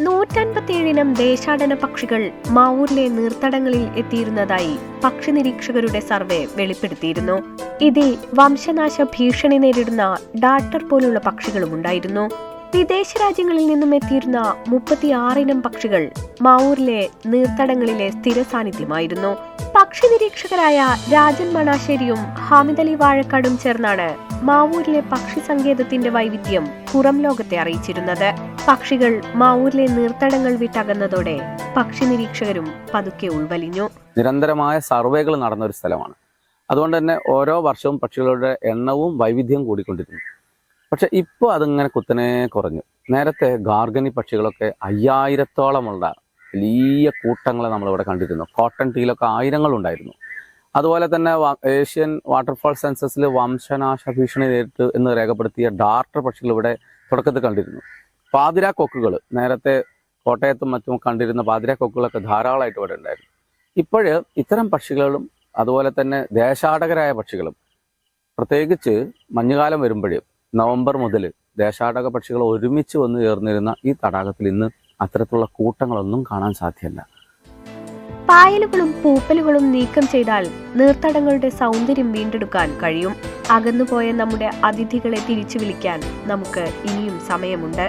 നൂറ്റൻപത്തിയേഴിനം ദേശാടന പക്ഷികൾ മാവൂരിലെ നീർത്തടങ്ങളിൽ എത്തിയിരുന്നതായി പക്ഷി നിരീക്ഷകരുടെ സർവേ വെളിപ്പെടുത്തിയിരുന്നു. ഇതിൽ വംശനാശ ഭീഷണി നേരിടുന്ന ഡാട്ടർ പോലുള്ള പക്ഷികളും ഉണ്ടായിരുന്നു വിദേശ രാജ്യങ്ങളിൽ നിന്നും എത്തിയിരുന്ന മുപ്പത്തിയാറിനം പക്ഷികൾ മാവൂരിലെ നീർത്തടങ്ങളിലെ സ്ഥിര സാന്നിധ്യമായിരുന്നു. പക്ഷി നിരീക്ഷകരായ രാജൻ മണാശ്ശേരിയും ഹാമിദ് അലി വാഴക്കാടും ചേർന്നാണ് മാവൂരിലെ പക്ഷി സങ്കേതത്തിന്റെ വൈവിധ്യം പുറം ലോകത്തെ അറിയിച്ചിരുന്നത്. പക്ഷികൾ മാവൂരിലെ നീർത്തടങ്ങൾ വിട്ടകന്നതോടെ പക്ഷി നിരീക്ഷകരും പതുക്കെ ഉൾവലിഞ്ഞു. നിരന്തരമായ സർവേകൾ നടന്ന ഒരു സ്ഥലമാണ്. അതുകൊണ്ട് തന്നെ ഓരോ വർഷവും പക്ഷികളുടെ എണ്ണവും വൈവിധ്യം കൂടിക്കൊണ്ടിരുന്നു പക്ഷെ ഇപ്പോൾ അതിങ്ങനെ കുത്തനെ കുറഞ്ഞു. നേരത്തെ ഗാർഗനി പക്ഷികളൊക്കെ അയ്യായിരത്തോളമുള്ള വലിയ കൂട്ടങ്ങളെ നമ്മളിവിടെ കണ്ടിരുന്നു. കോട്ടൺ ടീലൊക്കെ ആയിരങ്ങളുണ്ടായിരുന്നു. അതുപോലെ തന്നെ ഏഷ്യൻ വാട്ടർഫാൾ സെൻസസിൽ വംശനാശ ഭീഷണി നേരിട്ട് എന്ന് രേഖപ്പെടുത്തിയ ഡാർട്ടർ പക്ഷികൾ ഇവിടെ തുടക്കത്തിൽ കണ്ടിരുന്നു. പാതിരാ കൊക്കുകൾ നേരത്തെ കോട്ടയത്തും മറ്റും കണ്ടിരുന്ന പാതിരാ കൊക്കുകളൊക്കെ ധാരാളമായിട്ട് ഇവിടെ ഉണ്ടായിരുന്നു. ഇപ്പോഴ് ഇത്തരം പക്ഷികളും അതുപോലെ തന്നെ ദേശാടകരായ പക്ഷികളും പ്രത്യേകിച്ച് മഞ്ഞുകാലം വരുമ്പോഴേ നവംബർ മുതൽ ദേശാടക പക്ഷികൾ ഒരുമിച്ച് വന്നു ചേർന്നിരുന്ന ഈ തടാകത്തിൽ ഇന്ന് അത്തരത്തിലുള്ള കൂട്ടങ്ങളൊന്നും കാണാൻ സാധ്യമല്ല. പായലുകളും പൂപ്പലുകളും നീക്കം ചെയ്താൽ നീർത്തടങ്ങളുടെ സൗന്ദര്യം വീണ്ടെടുക്കാൻ കഴിയും. അകന്നുപോയ നമ്മുടെ അതിഥികളെ തിരിച്ചു വിളിക്കാൻ നമുക്ക് ഇനിയും സമയമുണ്ട്.